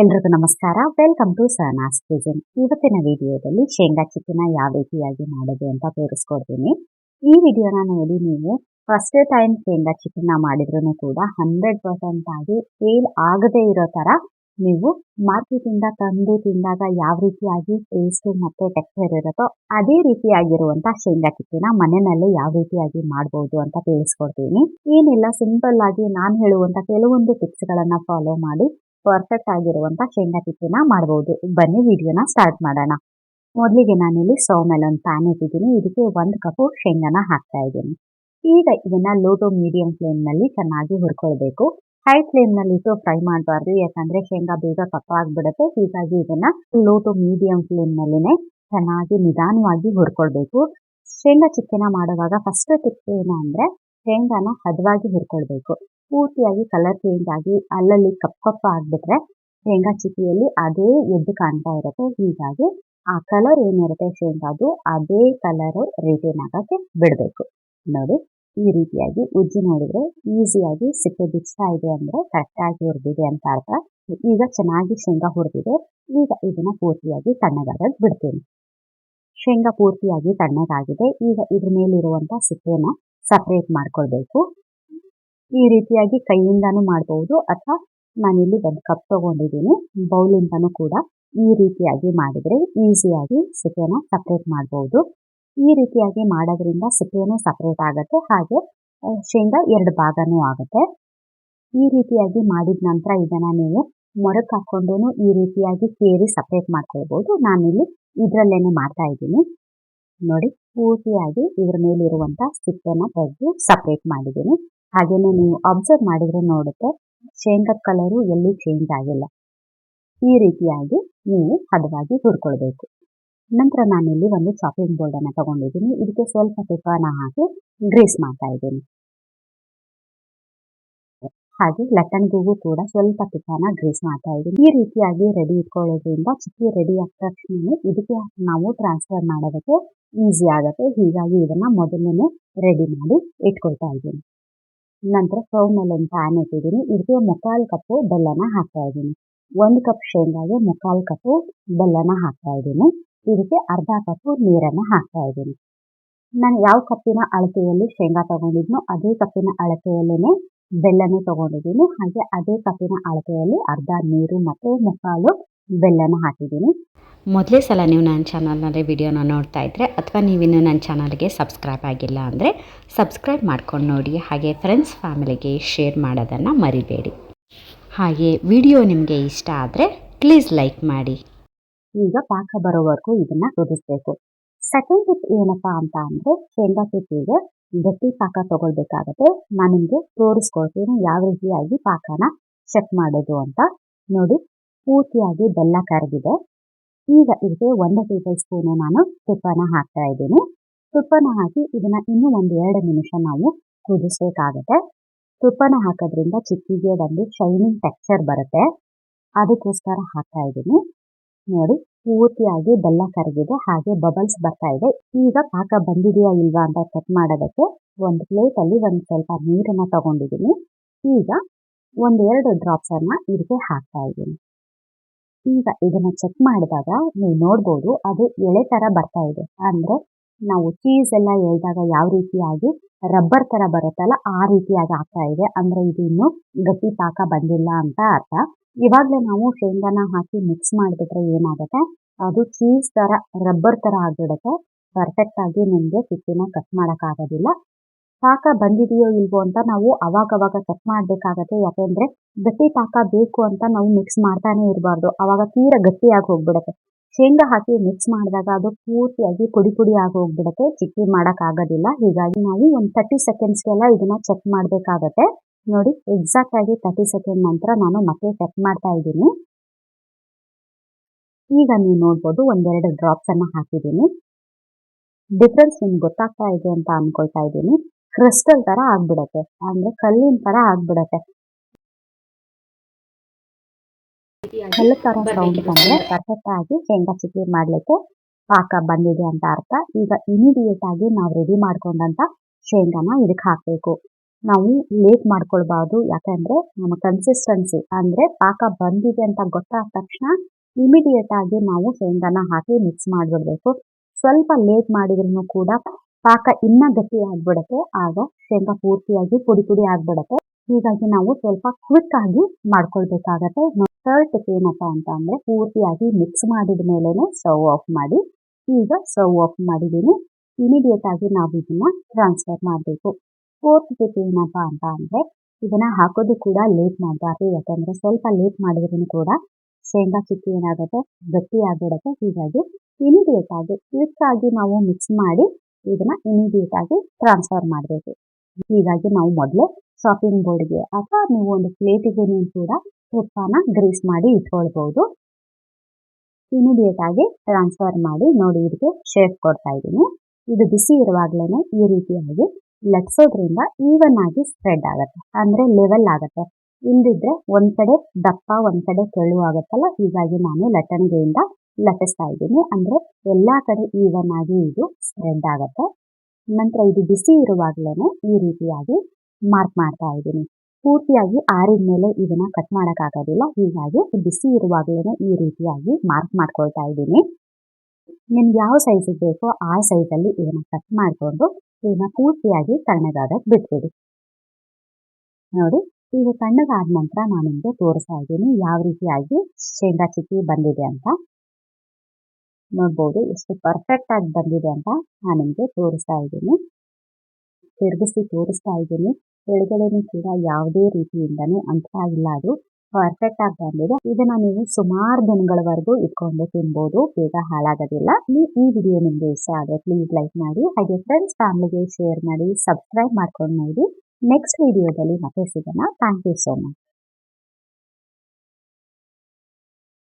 ಎಲ್ರಿಗೂ ನಮಸ್ಕಾರ. Welcome to ಸರ್ನಾಸ್ kitchen ಇವತ್ತಿನ ವಿಡಿಯೋದಲ್ಲಿ ಶೇಂಗಾ ಚಿಕ್ಕಿನ ಯಾವ ರೀತಿಯಾಗಿ ಮಾಡೋದು ಅಂತ ತೋರಿಸ್ಕೊಡ್ತೀನಿ. ಈ ವಿಡಿಯೋನ ನೋಡಿ ನೀವು ಫಸ್ಟ್ ಟೈಮ್ ಶೇಂಗಾ ಚಿಕನ್ನ ಮಾಡಿದ್ರು ಕೂಡ ಹಂಡ್ರೆಡ್ ಪರ್ಸೆಂಟ್ ಆಗಿ ಫೇಲ್ ಆಗದೇ ಇರೋ ತರ ನೀವು ಮಾರ್ಕೆಟಿಂದ ತಂದು ತಿಂದಾಗ ಯಾವ ರೀತಿಯಾಗಿ ಟೇಸ್ಟ್ ಮತ್ತೆ ಟೆಕ್ಸ್ಚರ್ ಇರುತ್ತೋ ಅದೇ ರೀತಿಯಾಗಿರುವಂತ ಶೇಂಗಾ ಚಿಕ್ಕಿನ ಮನೆಯಲ್ಲೇ ಯಾವ ರೀತಿಯಾಗಿ ಮಾಡಬಹುದು ಅಂತ ತಿಳಿಸ್ಕೊಡ್ತೀನಿ. ಏನಿಲ್ಲ ಸಿಂಪಲ್ ಆಗಿ ನಾನು ಹೇಳುವಂತ ಕೆಲವೊಂದು ಟಿಪ್ಸ್ ಗಳನ್ನ ಫಾಲೋ ಮಾಡಿ ಪರ್ಫೆಕ್ಟ್ ಆಗಿರುವಂತ ಶೇಂಗಾ ಚಿಕ್ಕಿನ ಮಾಡಬಹುದು ಬನ್ನಿ ವಿಡಿಯೋನ ಸ್ಟಾರ್ಟ್ ಮಾಡೋಣ. ಮೊದಲಿಗೆ ನಾನಿಲ್ಲಿ ಸ್ಟವ್ ಮೇಲೆ ಒಂದು ಪ್ಯಾನ್ ಇಟ್ಟಿದ್ದೀನಿ. ಇದಕ್ಕೆ ಒಂದು ಕಪ್ ಶೇಂಗಾನ ಹಾಕ್ತಾ ಇದ್ದೀನಿ. ಈಗ ಇದನ್ನ ಲೋ ಟು ಮೀಡಿಯಂ ಫ್ಲೇಮ್ನಲ್ಲಿ ಚೆನ್ನಾಗಿ ಹುರ್ಕೊಳ್ಬೇಕು. ಹೈ ಫ್ಲೇಮ್ನಲ್ಲಿ ಇಟ್ಟು ಫ್ರೈ ಮಾಡಬಾರ್ದು. ಯಾಕಂದ್ರೆ ಶೇಂಗಾ ಬೇಗ ಕಪ್ಪಾಗ್ಬಿಡುತ್ತೆ. ಹೀಗಾಗಿ ಇದನ್ನ ಲೋ ಟು ಮೀಡಿಯಂ ಫ್ಲೇಮ್ ನಲ್ಲಿನೇ ಚೆನ್ನಾಗಿ ನಿಧಾನವಾಗಿ ಹುರ್ಕೊಳ್ಬೇಕು. ಶೇಂಗಾ ಚಿಕ್ಕಿನ ಮಾಡುವಾಗ ಫಸ್ಟ್ ಟಿಪ್ ಏನು ಅಂದ್ರೆ ಶೇಂಗಾನ ಹದವಾಗಿ ಹುರ್ಕೊಳ್ಬೇಕು. ಪೂರ್ತಿಯಾಗಿ ಕಲರ್ ಚೇಂಜ್ ಆಗಿ ಅಲ್ಲಲ್ಲಿ ಕಪ್ಪು ಕಪ್ಪು ಆಗಿಬಿಟ್ರೆ ಶೇಂಗಾ ಚಿಕ್ಕಿಯಲ್ಲಿ ಅದೇ ಎದ್ದು ಕಾಣ್ತಾ ಇರುತ್ತೆ. ಹೀಗಾಗಿ ಆ ಕಲರ್ ಏನಿರುತ್ತೆ ಶೇಂಗಾದು ಅದೇ ಕಲರ್ ರಿಟೇನ್ ಆಗಕ್ಕೆ ಬಿಡಬೇಕು. ನೋಡಿ, ಈ ರೀತಿಯಾಗಿ ಉಜ್ಜಿ ನೋಡಿದ್ರೆ ಈಸಿಯಾಗಿ ಸಿಪ್ಪೆ ಬಿಚ್ತಾ ಇದೆ ಅಂದ್ರೆ ಕರೆಕ್ಟಾಗಿ ಹುರಿದಿದೆ ಅಂತ ಅರ್ಥ. ಈಗ ಚೆನ್ನಾಗಿ ಶೇಂಗಾ ಹುರಿದಿದೆ. ಈಗ ಇದನ್ನ ಪೂರ್ತಿಯಾಗಿ ತಣ್ಣಗಾಗಕ್ಕೆ ಬಿಡ್ತೀನಿ. ಶೇಂಗಾ ಪೂರ್ತಿಯಾಗಿ ತಣ್ಣಗಾಗಿದೆ. ಈಗ ಇದ್ರ ಮೇಲಿರುವಂತ ಸಿಪ್ಪೆನ ಸಪ್ರೇಟ್ ಮಾಡ್ಕೊಳ್ಬೇಕು. ಈ ರೀತಿಯಾಗಿ ಕೈಯಿಂದಾನು ಮಾಡಬಹುದು ಅಥವಾ ನಾನಿಲ್ಲಿ ಒಂದು ಕಪ್ ತಗೊಂಡಿದ್ದೀನಿ. ಬೌಲಿಂದನೂ ಕೂಡ ಈ ರೀತಿಯಾಗಿ ಮಾಡಿದ್ರೆ ಈಸಿಯಾಗಿ ಸಿಪ್ಪೆನ ಸಪ್ರೇಟ್ ಮಾಡಬಹುದು ಈ ರೀತಿಯಾಗಿ ಮಾಡೋದ್ರಿಂದ ಸಿಪ್ಪೆನೂ ಸಪ್ರೇಟ್ ಆಗುತ್ತೆ. ಹಾಗೆ ಶೇಂಗಾ ಎರಡು ಭಾಗನೂ ಆಗುತ್ತೆ. ಈ ರೀತಿಯಾಗಿ ಮಾಡಿದ ನಂತರ ಇದನ್ನ ನೀವು ಮೊರಕ್ ಹಾಕೊಂಡು ಈ ರೀತಿಯಾಗಿ ಕೇರಿ ಸಪ್ರೇಟ್ ಮಾಡ್ಕೊಳ್ಬಹುದು ನಾನಿಲ್ಲಿ ಇದರಲ್ಲೇನೆ ಮಾಡ್ತಾ ಇದ್ದೀನಿ. ನೋಡಿ, ಪೂರ್ತಿಯಾಗಿ ಇದ್ರ ಮೇಲಿರುವಂತ ಸಿಪ್ಪೆನ ತೆಗೆದು ಸಪ್ರೇಟ್ ಮಾಡಿದ್ದೀನಿ. ಹಾಗೇನೆ ನೀವು ಅಬ್ಸರ್ವ್ ಮಾಡಿದ್ರೆ ನೋಡುತ್ತೆ, ಶೇಂಗದ ಕಲರು ಎಲ್ಲಿ ಚೇಂಜ್ ಆಗಿಲ್ಲ. ಈ ರೀತಿಯಾಗಿ ನೀವು ಹದವಾಗಿ ಹುರ್ಕೊಳ್ಬೇಕು. ನಂತರ ನಾನಿಲ್ಲಿ ಒಂದು ಚಾಪಿಂಗ್ ಬೋರ್ಡ್ ಅನ್ನ ತಗೊಂಡಿದ್ದೀನಿ. ಇದಕ್ಕೆ ಸ್ವಲ್ಪ ತುಪ್ಪನ ಹಾಕಿ ಗ್ರೀಸ್ ಮಾಡ್ತಾ ಇದ್ದೀನಿ. ಹಾಗೆ ಲಟ್ಟಣಿಗೂ ಕೂಡ ಸ್ವಲ್ಪ ತುಪ್ಪನ ಗ್ರೀಸ್ ಮಾಡ್ತಾ ಇದ್ದೀನಿ. ಈ ರೀತಿಯಾಗಿ ರೆಡಿ ಇಟ್ಕೊಳ್ಳೋದ್ರಿಂದ ಚಿಕ್ಕಿ ರೆಡಿ ಆದ ತಕ್ಷಣ ಇದಕ್ಕೆ ನಾವು ಟ್ರಾನ್ಸ್ಫರ್ ಮಾಡೋದಕ್ಕೆ ಈಸಿ ಆಗುತ್ತೆ. ಹೀಗಾಗಿ ಇದನ್ನ ಮೊದಲನೇ ರೆಡಿ ಮಾಡಿ ಇಟ್ಕೊಳ್ತಾ ಇದ್ದೀನಿ. ನಂತರ ಸ್ಟವ್ ಮೇಲೆ ಒಂದು ಪ್ಯಾನ್ ಇಟ್ಟಿದ್ದೀನಿ ಇದಕ್ಕೆ ಮುಕ್ಕಾಲು ಕಪ್ಪು ಬೆಲ್ಲನ ಹಾಕ್ತಾ ಇದ್ದೀನಿ. ಒಂದು ಕಪ್ ಶೇಂಗಾಗೆ ಮುಕ್ಕಾಲು ಕಪ್ಪು ಬೆಲ್ಲನ ಹಾಕ್ತಾ ಇದ್ದೀನಿ. ಇದಕ್ಕೆ ಅರ್ಧ ಕಪ್ಪು ನೀರನ್ನು ಹಾಕ್ತಾ ಇದ್ದೀನಿ. ನಾನು ಯಾವ ಕಪ್ಪಿನ ಅಳತೆಯಲ್ಲಿ ಶೇಂಗಾ ತಗೊಂಡಿದ್ನೋ ಅದೇ ಕಪ್ಪಿನ ಅಳತೆಯಲ್ಲೇ ಬೆಲ್ಲನೂ ತಗೊಂಡಿದ್ದೀನಿ. ಹಾಗೆ ಅದೇ ಕಪ್ಪಿನ ಅಳತೆಯಲ್ಲಿ ಅರ್ಧ ನೀರು ಮತ್ತು ಮುಕ್ಕಾಲು ಬೆಲ್ಲನ ಹಾಕಿದ್ದೀನಿ. ಮೊದಲೇ ಸಲ ನೀವು ನನ್ನ ಚಾನಲ್ನಲ್ಲಿ ವಿಡಿಯೋನ ನೋಡ್ತಾ ಇದ್ದರೆ ಅಥವಾ ನೀವಿನ್ನೂ ನನ್ನ ಚಾನಲ್ಗೆ ಸಬ್ಸ್ಕ್ರೈಬ್ ಆಗಿಲ್ಲ ಅಂದರೆ ಸಬ್ಸ್ಕ್ರೈಬ್ ಮಾಡ್ಕೊಂಡು ನೋಡಿ ಹಾಗೆ ಫ್ರೆಂಡ್ಸ್ ಫ್ಯಾಮಿಲಿಗೆ ಶೇರ್ ಮಾಡೋದನ್ನು ಮರಿಬೇಡಿ. ಹಾಗೆ ವಿಡಿಯೋ ನಿಮಗೆ ಇಷ್ಟ ಆದರೆ ಪ್ಲೀಸ್ ಲೈಕ್ ಮಾಡಿ. ಈಗ ಪಾಕ ಬರೋವರೆಗೂ ಇದನ್ನು ಕುದಿಸ್ಬೇಕು ಸೆಕೆಂಡ್ ಟಿಪ್ ಏನಪ್ಪ ಅಂತ ಅಂದರೆ ಶೇಂಗಾ ಚಿಪ್ಪಿಗೆ ಗಟ್ಟಿ ಪಾಕ ತೊಗೊಳ್ಬೇಕಾಗತ್ತೆ. ನಾನು ನಿಮಗೆ ತೋರಿಸ್ಕೊಳ್ತೀನಿ ಯಾವ ರೀತಿಯಾಗಿ ಪಾಕನ ಚೆಕ್ ಮಾಡೋದು ಅಂತ. ನೋಡಿ ಪೂರ್ತಿಯಾಗಿ ಬೆಲ್ಲ ಕರಗಿದೆ ಈಗ ಇದಕ್ಕೆ ಒಂದು ಟೇಬಲ್ ಸ್ಪೂನು ನಾನು ತುಪ್ಪನ ಹಾಕ್ತಾ ಇದ್ದೀನಿ. ತುಪ್ಪನ ಹಾಕಿ ಇದನ್ನ ಇನ್ನೂ ಒಂದು ಎರಡು ನಿಮಿಷ ನಾವು ಕುದಿಸಬೇಕಾಗುತ್ತೆ. ತುಪ್ಪನ ಹಾಕೋದ್ರಿಂದ ಚಿಕ್ಕಿಗೆ ಒಂದು ಶೈನಿಂಗ್ ಟೆಕ್ಸ್ಚರ್ ಬರುತ್ತೆ. ಅದಕ್ಕೋಸ್ಕರ ಹಾಕ್ತಾ ಇದ್ದೀನಿ. ನೋಡಿ, ಪೂರ್ತಿಯಾಗಿ ಬೆಲ್ಲ ಕರಗಿದೆ ಹಾಗೆ ಬಬಲ್ಸ್ ಬರ್ತಾ ಇದೆ. ಈಗ ಪಾಕ ಬಂದಿದೆಯಾ ಇಲ್ವಾ ಅಂತ ಚೆಕ್ ಮಾಡೋದಕ್ಕೆ ಒಂದು ಪ್ಲೇಟ್ ಅಲ್ಲಿ ಒಂದು ಸ್ವಲ್ಪ ನೀರನ್ನ ತಗೊಂಡಿದ್ದೀನಿ. ಈಗ ಒಂದೆರಡು ಡ್ರಾಪ್ಸ್ ಅನ್ನ ಇದಕ್ಕೆ ಹಾಕ್ತಾ ಇದ್ದೀನಿ. ಈಗ ಇದನ್ನ ಚೆಕ್ ಮಾಡಿದಾಗ ನೀವು ನೋಡ್ಬೋದು ಅದು ಎಳೆ ತರ ಬರ್ತಾ ಇದೆ. ಅಂದ್ರೆ ನಾವು ಚೀಸ್ ಎಲ್ಲ ಎಳೆದಾಗ ಯಾವ ರೀತಿಯಾಗಿ ರಬ್ಬರ್ ತರ ಬರುತ್ತಲ್ಲ ಆ ರೀತಿಯಾಗಿ ಆಗ್ತಾ ಇದೆ. ಅಂದ್ರೆ ಇದು ಇನ್ನು ಗಟ್ಟಿ ಪಾಕ ಬಂದಿಲ್ಲ ಅಂತ ಅರ್ಥ. ಇವಾಗಲೇ ನಾವು ಶೇಂಗಾನ ಹಾಕಿ ಮಿಕ್ಸ್ ಮಾಡಿಬಿಟ್ರೆ ಏನಾಗುತ್ತೆ? ಅದು ಚೀಸ್ ತರ ರಬ್ಬರ್ ತರ ಆಗ್ಬಿಡುತ್ತೆ ಪರ್ಫೆಕ್ಟ್ ಆಗಿ ನಿಮ್ಗೆ ಚಿಕ್ಕಿನ ಕಟ್ ಮಾಡೋಕ್ಕಾಗೋದಿಲ್ಲ ಪಾಕ ಬಂದಿದೆಯೋ ಇಲ್ವೋ ಅಂತ ನಾವು ಅವಾಗ ಅವಾಗ ಚೆಕ್ ಮಾಡ್ಬೇಕಾಗತ್ತೆ. ಯಾಕೆಂದ್ರೆ ಗಟ್ಟಿ ಪಾಕ ಬೇಕು ಅಂತ ನಾವು ಮಿಕ್ಸ್ ಮಾಡ್ತಾನೆ ಇರಬಾರ್ದು. ಅವಾಗ ತೀರಾ ಗಟ್ಟಿಯಾಗಿ ಹೋಗ್ಬಿಡುತ್ತೆ. ಶೇಂಗಾ ಹಾಕಿ ಮಿಕ್ಸ್ ಮಾಡಿದಾಗ ಅದು ಪೂರ್ತಿಯಾಗಿ ಪುಡಿ ಪುಡಿ ಆಗಿ ಹೋಗ್ಬಿಡುತ್ತೆ. ಚಿಕ್ಕಿ ಆಗೋದಿಲ್ಲ. ಹೀಗಾಗಿ ನಾವು ಒಂದು ತರ್ಟಿ ಸೆಕೆಂಡ್ಸ್ಗೆಲ್ಲ ಇದನ್ನ ಚೆಕ್ ಮಾಡಬೇಕಾಗತ್ತೆ. ನೋಡಿ ಎಕ್ಸಾಕ್ಟ್ ಆಗಿ ತರ್ಟಿ ಸೆಕೆಂಡ್ ನಂತರ ನಾನು ಮತ್ತೆ ಚೆಕ್ ಮಾಡ್ತಾ ಇದ್ದೀನಿ. ಈಗ ನೀವು ನೋಡ್ಬೋದು ಒಂದೆರಡು ಡ್ರಾಪ್ಸ್ ಅನ್ನ ಹಾಕಿದ್ದೀನಿ. ಡಿಫ್ರೆನ್ಸ್ ನಿಮ್ಗೆ ಗೊತ್ತಾಗ್ತಾ ಇದೆ ಅಂತ ಅನ್ಕೊಳ್ತಾ ಇದ್ದೀನಿ. ಕ್ರಿಸ್ಟಲ್ ತರ ಆಗ್ಬಿಡತ್ತೆ. ಅಂದ್ರೆ ಕಲ್ಲಿನ ತರ ಆಗ್ಬಿಡತ್ತೆ. ಕಲ್ಲು ತರ ಸೌಂಡ್ ಬಂದ್ರೆ ಪರ್ಫೆಕ್ಟ್ ಆಗಿ ಶೇಂಗಾ ಚಿಕ್ಕಿ ಮಾಡ್ಲಿಕ್ಕೆ ಪಾಕ ಬಂದಿದೆ ಅಂತ ಅರ್ಥ. ಈಗ ಇಮಿಡಿಯೇಟ್ ಆಗಿ ನಾವು ರೆಡಿ ಮಾಡ್ಕೊಂಡಂತ ಶೇಂಗಾನ ಇದಕ್ಕೆ ಹಾಕ್ಬೇಕು. ನಾವು ಲೇಟ್ ಮಾಡ್ಕೊಳ್ಬಾರ್ದು. ಯಾಕಂದ್ರೆ ನಮ್ಮ ಕನ್ಸಿಸ್ಟೆನ್ಸಿ ಅಂದ್ರೆ ಪಾಕ ಬಂದಿದೆ ಅಂತ ಗೊತ್ತಾದ ತಕ್ಷಣ ಇಮಿಡಿಯೇಟ್ ಆಗಿ ನಾವು ಶೇಂಗಾನ ಹಾಕಿ ಮಿಕ್ಸ್ ಮಾಡಿಬಿಡ್ಬೇಕು. ಸ್ವಲ್ಪ ಲೇಟ್ ಮಾಡಿದ್ರು ಕೂಡ ಪಾಕ ಇನ್ನ ಗಟ್ಟಿ ಆಗ್ಬಿಡತ್ತೆ. ಆಗ ಶೇಂಗಾ ಪೂರ್ತಿಯಾಗಿ ಪುಡಿ ಪುಡಿ ಆಗ್ಬಿಡತ್ತೆ. ಹೀಗಾಗಿ ನಾವು ಸ್ವಲ್ಪ ಕ್ವಿಕ್ ಆಗಿ ಮಾಡ್ಕೊಳ್ಬೇಕಾಗತ್ತೆ. ಥರ್ಡ್ ಟಿಪ್ ಏನಪ್ಪಾ ಅಂತ ಅಂದ್ರೆ ಪೂರ್ತಿಯಾಗಿ ಮಿಕ್ಸ್ ಮಾಡಿದ ಮೇಲೆನೆ ಸರ್ವ್ ಆಫ್ ಮಾಡಿ. ಈಗ ಸರ್ವ್ ಆಫ್ ಮಾಡಿದೀನಿ. ಇಮಿಡಿಯೇಟ್ ಆಗಿ ನಾವು ಇದನ್ನ ಟ್ರಾನ್ಸ್ಫರ್ ಮಾಡಬೇಕು. ಫೋರ್ತ್ ಟಿಪ್ ಏನಪ್ಪ ಅಂತ ಅಂದ್ರೆ ಇದನ್ನ ಹಾಕೋದು ಕೂಡ ಲೇಟ್ ಮಾಡಬಾರ್ದು. ಯಾಕಂದ್ರೆ ಸ್ವಲ್ಪ ಲೇಟ್ ಮಾಡಿದ್ರೂ ಕೂಡ ಶೇಂಗಾ ಚಿಕ್ಕಿ ಏನಾಗುತ್ತೆ, ಗಟ್ಟಿ ಆಗಿಬಿಡುತ್ತೆ. ಹೀಗಾಗಿ ಇಮಿಡಿಯೇಟ್ ಆಗಿ ಕ್ವಿಕ್ ಆಗಿ ನಾವು ಮಿಕ್ಸ್ ಮಾಡಿ ಇದನ್ನ ಇಮಿಡಿಯೇಟ್ ಆಗಿ ಟ್ರಾನ್ಸ್ಫರ್ ಮಾಡಬೇಕು. ಹೀಗಾಗಿ ನಾವು ಮೊದಲು ಶಾಪಿಂಗ್ ಬೋರ್ಡ್ಗೆ ಅಥವಾ ನೀವು ಒಂದು ಪ್ಲೇಟಿಗೆ ಕೂಡ ತುಪ್ಪನ ಗ್ರೀಸ್ ಮಾಡಿ ಇಟ್ಕೊಳ್ಬಹುದು ಇಮಿಡಿಯೇಟ್ ಆಗಿ ಟ್ರಾನ್ಸ್ಫರ್ ಮಾಡಿ ನೋಡಿ ಇದಕ್ಕೆ ಶೇಪ್ ಕೊಡ್ತಾ ಇದ್ದೀನಿ. ಇದು ಬಿಸಿ ಇರುವಾಗ್ಲೇನೆ ಈ ರೀತಿಯಾಗಿ ಲಟ್ಸೋದ್ರಿಂದ ಈವನ್ ಆಗಿ ಸ್ಪ್ರೆಡ್ ಆಗುತ್ತೆ. ಅಂದ್ರೆ ಲೆವೆಲ್ ಆಗುತ್ತೆ. ಇಲ್ದಿದ್ರೆ ಒಂದ್ ಕಡೆ ದಪ್ಪ, ಒಂದ್ ಕಡೆ ತೆಳು ಆಗುತ್ತಲ್ಲ ಹೀಗಾಗಿ ನಾನು ಲಟ್ಟಣಿಗೆಯಿಂದ ಲಟ್ಟಿಸ್ತಾ ಇದ್ದೀನಿ. ಅಂದ್ರೆ ಎಲ್ಲಾ ಕಡೆ ಈವನ್ ಆಗಿ ಇದು ಸ್ಪ್ರೆಡ್ ಆಗುತ್ತೆ. ನಂತರ ಇದು ಬಿಸಿ ಇರುವಾಗ್ಲೇನೆ ಈ ರೀತಿಯಾಗಿ ಮಾರ್ಕ್ ಮಾಡ್ತಾ ಇದ್ದೀನಿ. ಪೂರ್ತಿಯಾಗಿ ಆರಿದ ಮೇಲೆ ಇದನ್ನ ಕಟ್ ಮಾಡೋಕ್ಕಾಗೋದಿಲ್ಲ ಹೀಗಾಗಿ ಬಿಸಿ ಇರುವಾಗಲೇ ಈ ರೀತಿಯಾಗಿ ಮಾರ್ಕ್ ಮಾಡ್ಕೊಳ್ತಾ ಇದ್ದೀನಿ. ನಿಮ್ಗೆ ಯಾವ ಸೈಜಿಗೆ ಬೇಕೋ ಆ ಸೈಜಲ್ಲಿ ಇದನ್ನ ಕಟ್ ಮಾಡಿಕೊಂಡು ಇದನ್ನ ಪೂರ್ತಿಯಾಗಿ ತಣ್ಣಗಾಗಕ್ಕೆ ಬಿಟ್ಬಿಡಿ. ನೋಡಿ ಈಗ ತಣ್ಣಗಾದ ನಂತರ ನಾನು ನಿಮಗೆ ತೋರಿಸ್ತಾ ಇದ್ದೀನಿ. ಯಾವ ರೀತಿಯಾಗಿ ಶೇಂಗಾ ಚಿಕ್ಕಿ ಬಂದಿದೆ ಅಂತ. ನೋಡ್ಬೋದು, ಎಷ್ಟು ಪರ್ಫೆಕ್ಟ್ ಆಗಿ ಬಂದಿದೆ ಅಂತ ನಾನು ನಿಮಗೆ ತೋರಿಸ್ತಾ ಇದ್ದೀನಿ. ತಿರುಗಿಸಿ ತೋರಿಸ್ತಾ ಇದ್ದೀನಿ. ಕೆಳಗಡೆನೂ ಕೂಡ ಯಾವುದೇ ರೀತಿಯಿಂದನೂ ಇಲ್ಲ ಅದು ಪರ್ಫೆಕ್ಟ್ ಆಗಿ ಬಂದಿದೆ. ಇದನ್ನ ನೀವು ಸುಮಾರು ದಿನಗಳವರೆಗೂ ಇಟ್ಕೊಂಡು ತಿನ್ಬೋದು, ಬೇಗ ಹಾಳಾಗೋದಿಲ್ಲ. ಈ ವಿಡಿಯೋ ನಿಮಗೆ ಇಷ್ಟ ಆದರೆ ಪ್ಲೀಸ್ ಲೈಕ್ ಮಾಡಿ, ಹಾಗೆ ಫ್ರೆಂಡ್ಸ್ ಫ್ಯಾಮಿಲಿಗೆ ಶೇರ್ ಮಾಡಿ ಸಬ್ಸ್ಕ್ರೈಬ್ ಮಾಡ್ಕೊಂಡು ನೋಡಿ. ನೆಕ್ಸ್ಟ್ ವಿಡಿಯೋದಲ್ಲಿ ಮತ್ತೆ ಸಿಗೋಣ. Thank you so much